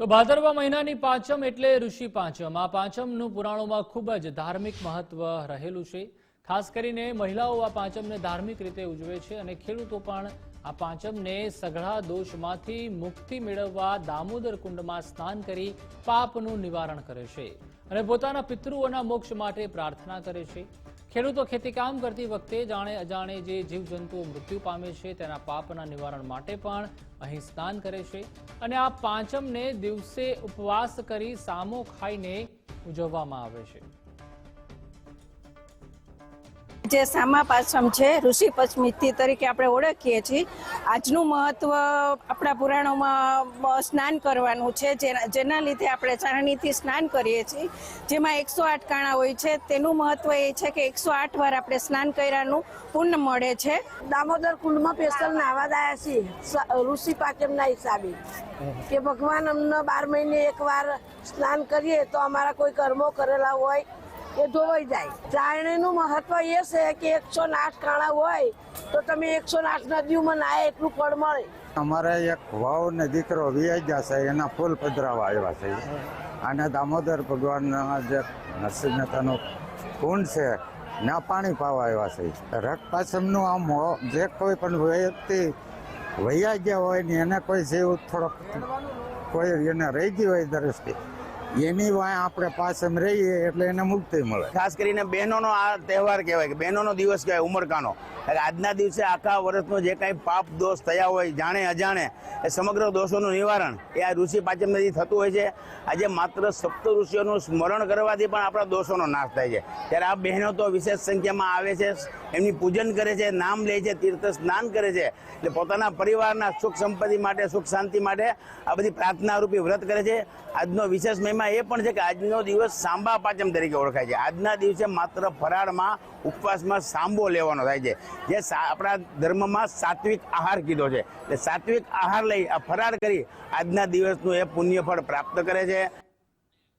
તો ભાદરવા મહિનાની પાંચમ એટલે ઋષિ પાંચમ. આ પાંચમનું પુરાણોમાં ખૂબ જ ધાર્મિક મહત્વ રહેલું છે. ખાસ કરીને મહિલાઓ આ પાંચમને ધાર્મિક રીતે ઉજવે છે અને ખેડૂતો પણ આ પાંચમને સઘળા દોષમાંથી મુક્તિ મેળવવા દામોદર કુંડમાં સ્નાન કરી પાપનું નિવારણ કરે છે અને પોતાના પિતૃઓના મોક્ષ માટે પ્રાર્થના કરે છે. ખેડૂતો ખેતીકામ કરતી વખતે જાણે અજાણે જે જીવજંતુઓ મૃત્યુ પામે છે, તેના પાપના નિવારણ માટે પણ અહીં સ્નાન કરે છે અને આ પાંચમને દિવસે ઉપવાસ કરી સામો ખાઈને ઉજવવામાં આવે છે. જે સામા પાસમ છે, ઋષિ પંચમી તરીકે આપણે ઓળખીએ છીએ. આજનું મહત્વ આપણા પુરાણોમાં સ્નાન કરવાનું છે, જેના લીધે આપણે ચારણીથી સ્નાન કરીએ છીએ. જેમાં એકસો આઠ કાણા હોય છે. તેનું મહત્વ એ છે કે એકસો આઠ વાર આપણે સ્નાન કર્યાનું પુણ્ય મળે છે. દામોદર કુંડમાં સ્પેશિયલ નાવા દાયા છીએ ઋષિ પાકેમના હિસાબે. કે ભગવાન અમને બાર મહિને એકવાર સ્નાન કરીએ તો અમારા કોઈ કર્મો કરેલા હોય એ ધોવાઈ જાય. ચારણીનું મહત્વ એ છે કે એકસો આઠ કાણા હોય તો તમે એકસો આઠ નદીઓમાં નાય એટલું ફળ મળે. અમારે એક વાવ ને દીકરો વિયાજ્યા છે, એના ફૂલ પધરાવા આવ્યા છે. અને દામોદર ભગવાનના જે નરસિંહ મહેતાનું કુંડ છે ના પાણી પાવા આવ્યા છે. પાછળનું આમ જે કોઈ પણ વ્યક્તિ વૈયા ગયા હોય ને એને કોઈ જીવ થોડોક કોઈ એને રહી ગયું હોય દ્રષ્ટિ એની વાય આપણે પાછળ રહીએ એટલે એને મુક્તિ મળે. ખાસ કરીને બહેનોનો આ તહેવાર કહેવાય કે બહેનોનો દિવસ કહેવાય, ઉમરકાનો. એટલે આજના દિવસે આખા વર્ષનો જે કાંઈ પાપ દોષ થયા હોય, જાણે અજાણે, એ સમગ્ર દોષોનું નિવારણ એ આ ઋષિ પાચમથી થતું હોય છે. આજે માત્ર સપ્ત ઋષિઓનું સ્મરણ કરવાથી પણ આપણા દોષોનો નાશ થાય છે. ત્યારે આ બહેનો તો વિશેષ સંખ્યામાં આવે છે, એમની પૂજન કરે છે, નામ લે છે, તીર્થ સ્નાન કરે છે. એટલે પોતાના પરિવારના સુખ સંપત્તિ માટે, સુખ શાંતિ માટે આ બધી પ્રાર્થના રૂપી વ્રત કરે છે. આજનો વિશેષ મહિમા એ પણ છે કે આજનો દિવસ સાંબા પાચમ તરીકે ઓળખાય છે. આજના દિવસે માત્ર ફરાળમાં ઉપવાસમાં સાંબો લેવાનો થાય છે. જે આપણા ધર્મમાં સાત્વિક આહાર કીધો છે. એટલે સાત્વિક આહાર લઈ આ ફરાળ કરી આજના દિવસનું એ પુણ્યફળ પ્રાપ્ત કરે છે.